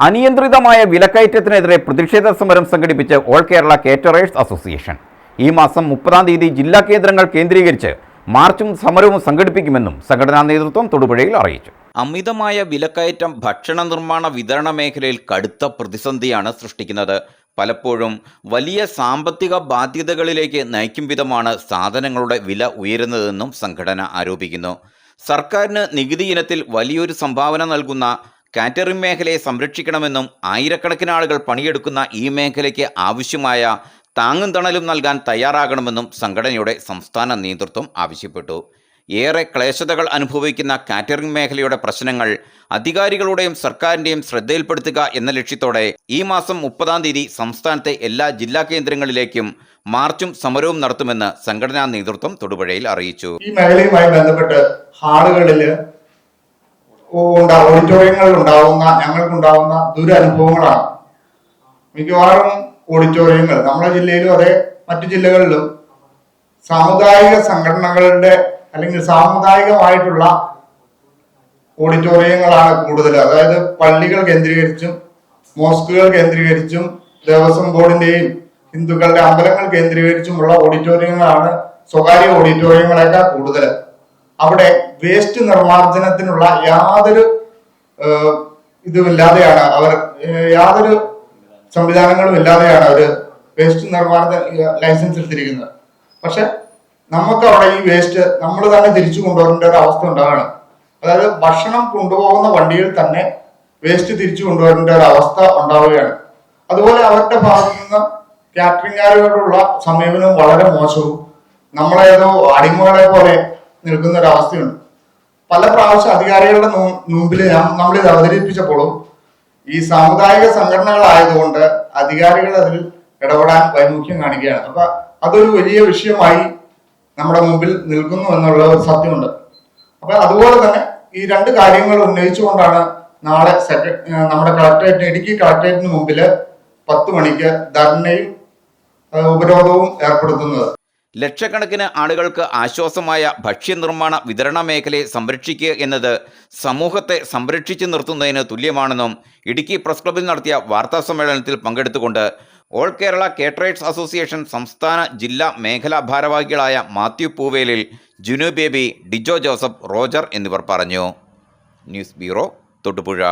അനിയന്ത്രിതമായ വിലക്കയറ്റത്തിനെതിരെ പ്രതിഷേധ സമരം സംഘടിപ്പിച്ച് ഓൾ കേരള കേറ്ററേഴ്സ് അസോസിയേഷൻ. ഈ മാസം മുപ്പതാം തീയതി ജില്ലാ കേന്ദ്രങ്ങൾ കേന്ദ്രീകരിച്ച് മാർച്ചും സമരവും സംഘടിപ്പിക്കുമെന്നും സംഘടനാ നേതൃത്വം തൊടുപുഴയിൽ അറിയിച്ചു. അമിതമായ വിലക്കയറ്റം ഭക്ഷണ നിർമ്മാണ വിതരണ മേഖലയിൽ കടുത്ത പ്രതിസന്ധിയാണ് സൃഷ്ടിക്കുന്നത്. പലപ്പോഴും വലിയ സാമ്പത്തിക ബാധ്യതകളിലേക്ക് നയിക്കും വിധമാണ് സാധനങ്ങളുടെ വില ഉയരുന്നതെന്നും സംഘടന ആരോപിക്കുന്നു. സർക്കാരിന് നികുതി ഇനത്തിൽ വലിയൊരു സംഭാവന നൽകുന്ന കാറ്ററിംഗ് മേഖലയെ സംരക്ഷിക്കണമെന്നും ആയിരക്കണക്കിന് ആളുകൾ പണിയെടുക്കുന്ന ഈ മേഖലയ്ക്ക് ആവശ്യമായ താങ്ങും തണലും നൽകാൻ തയ്യാറാകണമെന്നും സംഘടനയുടെ സംസ്ഥാന നേതൃത്വം ആവശ്യപ്പെട്ടു. ഏറെ ക്ലേശതകൾ അനുഭവിക്കുന്ന കാറ്ററിംഗ് മേഖലയുടെ പ്രശ്നങ്ങൾ അധികാരികളുടെയും സർക്കാരിന്റെയും ശ്രദ്ധയിൽപ്പെടുത്തുക എന്ന ലക്ഷ്യത്തോടെ ഈ മാസം മുപ്പതാം തീയതി സംസ്ഥാനത്തെ എല്ലാ ജില്ലാ കേന്ദ്രങ്ങളിലേക്കും മാർച്ചും സമരവും നടത്തുമെന്ന് സംഘടനാ നേതൃത്വം തൊടുപുഴയിൽ അറിയിച്ചു. ഈ മേഖലയുമായി ബന്ധപ്പെട്ട് ഹാളുകളിൽ ഓഡിറ്റോറിയങ്ങളിൽ ഉണ്ടാവുന്ന ഞങ്ങൾക്കുണ്ടാവുന്ന ദുരനുഭവങ്ങളാണ്. മിക്കവാറും ഓഡിറ്റോറിയങ്ങൾ നമ്മുടെ ജില്ലയിലും അതെ മറ്റു ജില്ലകളിലും സാമുദായിക സംഘടനകളുടെ അല്ലെങ്കിൽ സാമുദായികമായിട്ടുള്ള ഓഡിറ്റോറിയങ്ങളാണ് കൂടുതൽ. അതായത് പള്ളികൾ കേന്ദ്രീകരിച്ചും മോസ്കുകൾ കേന്ദ്രീകരിച്ചും ദേവസ്വം ബോർഡിന്റെയും ഹിന്ദുക്കളുടെ അമ്പലങ്ങൾ കേന്ദ്രീകരിച്ചുമുള്ള ഓഡിറ്റോറിയങ്ങളാണ് സ്വകാര്യ ഓഡിറ്റോറിയങ്ങളെക്കാൾ കൂടുതൽ. അവിടെ വേസ്റ്റ് നിർമ്മാർജനത്തിനുള്ള യാതൊരു ഇതുമില്ലാതെയാണ് അവർ യാതൊരു സംവിധാനങ്ങളും ഇല്ലാതെയാണ് അവർ വേസ്റ്റ് നിർമാർജന ലൈസൻസ് എടുത്തിരിക്കുന്നത്. പക്ഷെ നമുക്ക് അവിടെ ഈ വേസ്റ്റ് നമ്മൾ തന്നെ തിരിച്ചു കൊണ്ടുവരേണ്ട ഒരു അവസ്ഥ ഉണ്ടാകണം അതായത് ഭക്ഷണം കൊണ്ടുപോകുന്ന വണ്ടിയിൽ തന്നെ വേസ്റ്റ് തിരിച്ചു കൊണ്ടുവരേണ്ട ഒരു അവസ്ഥ ഉണ്ടാവുകയാണ്. അതുപോലെ അവരുടെ ഭാഗത്തു നിന്ന് കാറ്ററിംഗുകാരോടുള്ള സമീപനം വളരെ മോശവും. നമ്മളേതോ അടിമകളെ പോലെ നിൽക്കുന്ന ഒരു അവസ്ഥയുണ്ട് പല പ്രാവശ്യം അധികാരികളുടെ മുമ്പിൽ ഞാൻ- ഇത് അവതരിപ്പിച്ചപ്പോഴും ഈ സാമുദായിക സംഘടനകളായതുകൊണ്ട് അധികാരികൾ അതിൽ ഇടപെടാൻ വൈമുഖ്യം കാണിക്കുകയാണ്. അപ്പൊ അതൊരു വലിയ വിഷയമായി നമ്മുടെ മുമ്പിൽ നിൽക്കുന്നു എന്നുള്ള ഒരു സത്യമുണ്ട്. അപ്പൊ അതുപോലെ തന്നെ ഈ രണ്ട് കാര്യങ്ങൾ ഉന്നയിച്ചുകൊണ്ടാണ് നാളെ നമ്മുടെ കളക്ടറേറ്റിന് ഇടുക്കി കളക്ടറേറ്റിന് മുമ്പിൽ പത്ത് മണിക്ക് ധർണയും ഉപരോധവും ഏർപ്പെടുത്തുന്നത്. ലക്ഷക്കണക്കിന് ആളുകൾക്ക് ആശ്വാസമായ ഭക്ഷ്യനിർമ്മാണ വിതരണ മേഖലയെ സംരക്ഷിക്കുക എന്നത് സമൂഹത്തെ സംരക്ഷിച്ചു നിർത്തുന്നതിന് തുല്യമാണെന്നും ഇടുക്കി പ്രസ് ക്ലബിൽ നടത്തിയ വാർത്താ സമ്മേളനത്തിൽ പങ്കെടുത്തുകൊണ്ട് ഓൾ കേരള കേട്ടറേറ്റ്സ് അസോസിയേഷൻ സംസ്ഥാന ജില്ലാ മേഖലാ ഭാരവാഹികളായ മാത്യു പൂവേലിൽ ജുനു ബേബി ഡിജോ ജോസഫ് റോജർ എന്നിവർ പറഞ്ഞു. News bureau Thodupuzha